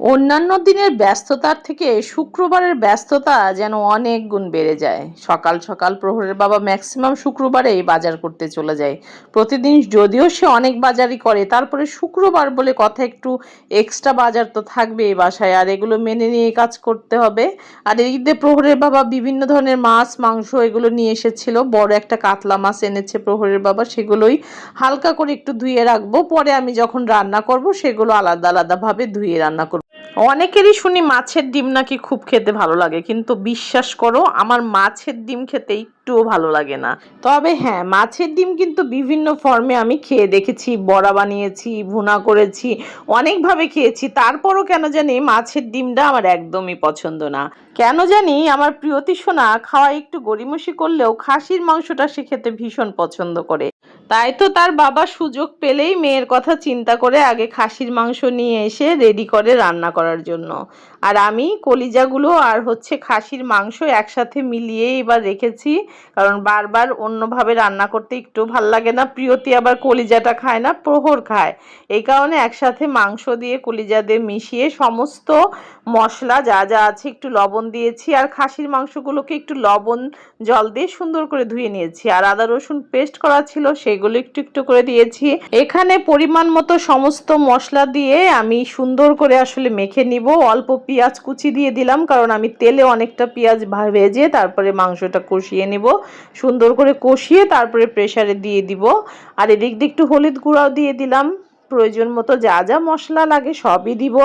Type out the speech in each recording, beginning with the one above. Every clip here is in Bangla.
অন্যান্য দিনের ব্যস্ততার থেকে শুক্রবারের ব্যস্ততা যেন অনেক গুণ বেড়ে যায়। সকাল সকাল প্রহরের বাবা ম্যাক্সিমাম শুক্রবারেই বাজার করতে চলে যায়। প্রতিদিন যদিও সে অনেক বাজারই করে, তারপরে শুক্রবার বলে কথা একটু এক্সট্রা বাজার তো থাকবে এই বাসায়, আর এগুলো মেনে নিয়ে কাজ করতে হবে। আর ঈদে প্রহরের বাবা বিভিন্ন ধরনের মাছ, মাংস এগুলো নিয়ে এসেছিল, বড় একটা কাতলা মাছ এনেছে প্রহরের বাবা, সেগুলোই হালকা করে একটু ধুয়ে রাখব। পরে আমি যখন রান্না করব, সেগুলো আলাদা আলাদাভাবে ধুয়ে রান্না করব। অনেকেরই শুনি মাছের ডিম নাকি খুব খেতে ভালো লাগে, কিন্তু বিশ্বাস করো, আমার মাছের ডিম খেতে একটুও ভালো লাগে না। তবে হ্যাঁ মাছের ডিম কিন্তু বিভিন্ন ফর্মে আমি খেয়ে দেখেছি, বড়া বানিয়েছি, ভুনা করেছি, অনেকভাবে খেয়েছি। তারপরও কেন জানি মাছের ডিমটা আমার একদমই পছন্দ না। কেন জানি আমার প্রিয়তিসোনা খাওয়া একটু গড়িমসি করলেও খাসির মাংসটা সে খেতে ভীষণ পছন্দ করে। তাই তো তার বাবা সুযোগ পেলেই মেয়ের কথা চিন্তা করে আগে খাসির মাংস নিয়ে এসে রেডি করে রান্না করার জন্য। আর আমি কলিজাগুলো আর হচ্ছে খাসির মাংস একসাথে মিলিয়ে এবার রেখেছি, কারণ বারবার অন্যভাবে রান্না করতে একটু ভালো লাগে না। প্রিয়তি আবার কলিজাটা খায় না, প্রহর খায়। এই কারণে একসাথে মাংস দিয়ে কলিজা দিয়ে মিশিয়ে সমস্ত মশলা যা যা আছে একটু লবণ দিয়েছি আর খাসির মাংসগুলোকে একটু লবণ জল দিয়ে সুন্দর করে ধুয়ে নিয়েছি। আর আদা রসুন পেস্ট করা ছিল সেগুলো একটু একটু করে দিয়েছি। এখানে পরিমাণ মতো সমস্ত মশলা দিয়ে আমি সুন্দর করে আসলে মেখে নিব। অল্প পেঁয়াজ কুচি দিয়ে দিলাম, কারণ আমি তেলে অনেকটা পেঁয়াজ ভেজে তারপরে মাংসটা কষিয়ে নিব। সুন্দর করে কষিয়ে তারপরে প্রেসারে দিয়ে দিব। আর এদিক দিয়ে একটু হলুদ গুঁড়াও দিয়ে দিলাম। প্রয়োজন মতো যা যা মশলা লাগে সবই দিব।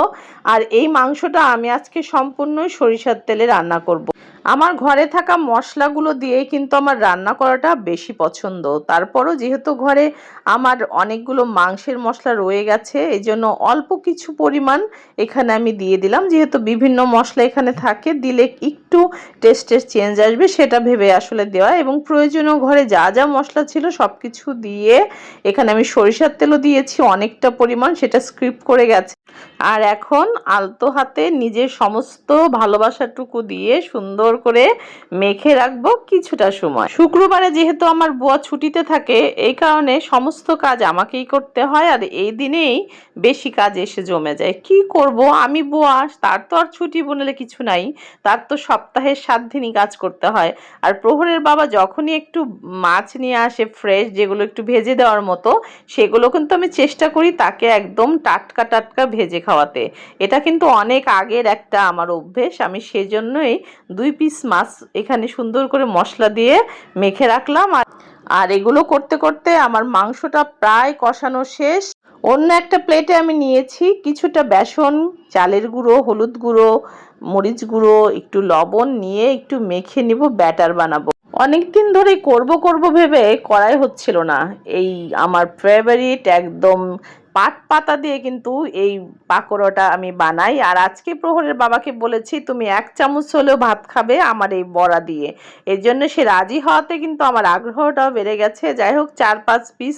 আর এই মাংসটা আমি আজকে সম্পূর্ণই সরিষার তেলে রান্না করব। আমার ঘরে থাকা মশলাগুলো দিয়েই কিন্তু আমার রান্না করাটা বেশি পছন্দ। তারপরও যেহেতু ঘরে আমার অনেকগুলো মাংসের মশলা রয়ে গেছে এই জন্য অল্প কিছু পরিমাণ এখানে আমি দিয়ে দিলাম। যেহেতু বিভিন্ন মশলা এখানে থাকে, দিলে একটু টেস্টের চেঞ্জ আসবে, সেটা ভেবে আসলে দেওয়া। এবং প্রয়োজনীয় ঘরে যা যা মশলা ছিল সব কিছু দিয়ে এখানে আমি সরিষার তেলও দিয়েছি, অনেকটা পরিমাণ, সেটা স্ক্রিপ্ট করে গেছে। আর এখন আলতো হাতে নিজের সমস্ত ভালোবাসাটুকু দিয়ে সুন্দর করে মেখে রাখব কিছুটা সময়। শুক্রবারে যেহেতু আমার বুয়া ছুটিতে থাকে, এই কারণে সমস্ত কাজ আমাকেই করতে হয় আর এই দিনেই বেশি কাজ এসে জমে যায়। কি করব? আমি বুয়া, তার তো আর ছুটি বলে কিছু নাই, তার তো সপ্তাহের সাত দিনই কাজ করতে হয়। আর প্রহরের বাবা যখনই একটু মাছ নিয়ে আসে ফ্রেশ যেগুলো একটু ভেজে দেওয়ার মতো, সেগুলো কিন্তু আমি চেষ্টা করি তাকে একদম টাটকা টাটকা ভেজে খাওয়াতে। এটা কিন্তু অনেক আগের একটা আমার অভ্যেস, আমি সেজন্যই দুই পিস মাছ এখানে সুন্দর করে মশলা দিয়ে মেখে রাখলাম আর আর এগুলো করতে করতে আমার মাংসটা প্রায় কষানো শেষ। অন্য একটা প্লেটে আমি নিয়েছি কিছুটা বেসন, চালের গুঁড়ো, হলুদ গুঁড়ো, মরিচ গুঁড়ো, একটু লবণ নিয়ে একটু মেখে নিব, ব্যাটার বানাবো। অনেক দিন ধরেই করব করব ভেবে করাই হচ্ছিল না। এই আমার ফেভারিট একদম পাট পাতা দিয়ে কিন্তু এই পাকোড়াটা আমি বানাই। আর আজকে প্রহরের বাবাকে বলেছি, তুমি এক চামচ হলেও ভাত খাবে আমার এই বড়া দিয়ে। এর জন্য সে রাজি হওয়াতে কিন্তু আমার আগ্রহটাও বেড়ে গেছে। যাই হোক, চার পাঁচ পিস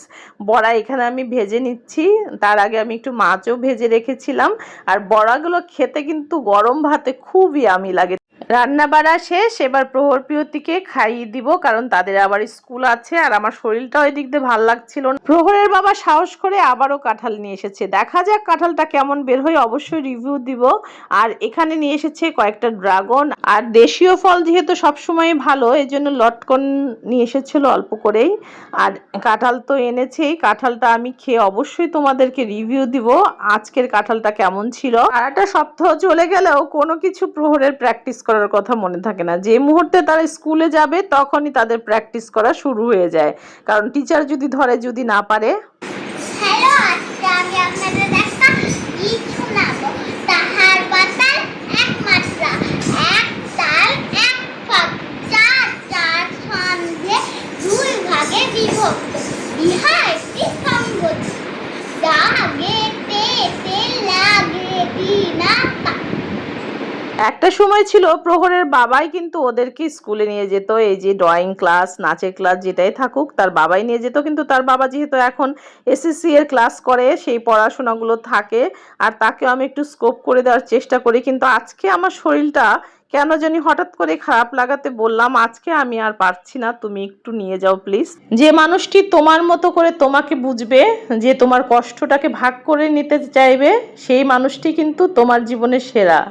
বড়া এখানে আমি ভেজে নিচ্ছি। তার আগে আমি একটু মাছও ভেজে রেখেছিলাম। আর বড়াগুলো খেতে কিন্তু গরম ভাতে খুবই আমি লাগে। রান্না বাড়া শেষ, এবার প্রহর প্রিয়তিকে খাইয়ে দিব, কারণ তাদের আবার স্কুল আছে আর আমার শরীরটাও এদিক দিয়ে ভালো লাগছিল না। প্রহরের বাবা সাহস করে আবারও কাঁঠাল নিয়ে এসেছে। দেখা যাক কাঁঠালটা কেমন বের হয় অবশ্যই রিভিউ দিব। আর এখানে নিয়ে এসেছে কয়েকটা ড্রাগন আর দেশীয় ফল যেহেতু সবসময় ভালো এই জন্য লটকন নিয়ে এসেছিল অল্প করেই। আর কাঁঠাল তো এনেছেই, কাঁঠালটা আমি খেয়ে অবশ্যই তোমাদেরকে রিভিউ দিব, আজকের কাঁঠালটা কেমন ছিল। আর একটা সপ্তাহ চলে গেলেও কোনো কিছু প্রহরের প্র্যাকটিস করার কথা মনে থাকে না। যে মুহূর্তে তারা স্কুলে যাবে, তখনই তাদের প্র্যাকটিস করা শুরু হয়ে যায়। কারণ টিচার যদি ধরে, যদি না পারে? হ্যালো আজকে আমি আপনাদের একটা গীত শোনাবো তাহার বাতাল এক মাত্রা এক তাল এক ফাঁক চার চার ছন্দে দুই ভাগে বিভক্ত ইহা একটি সঙ্গতি জাগে তে তে লাগে বিনা পা একটা সময় ছিল প্রহরের বাবাই কিন্তু ওদেরকে স্কুলে নিয়ে যেত, এই যে ড্রয়িং ক্লাস নাচের ক্লাস যেটাই থাকুক, তার বাবাই নিয়ে যেত, কিন্তু তার বাবা যেহেতু এখন এসএসসি এর ক্লাস করে, সেই পড়াশোনাগুলো থাকে, আর তাকেও আমি একটু স্কোপ করে দেওয়ার চেষ্টা করি, কিন্তু আজকে আমার শরীরটা কেন জানি হঠাৎ করে খারাপ লাগাতে বললাম, আজকে আমি আর পারছি না, তুমি একটু নিয়ে যাও প্লিজ যে মানুষটি তোমার মতো করে তোমাকে বুঝবে, যে তোমার কষ্টটাকে ভাগ করে নিতে চাইবে, সেই মানুষটি কিন্তু তোমার জীবনের সেরা।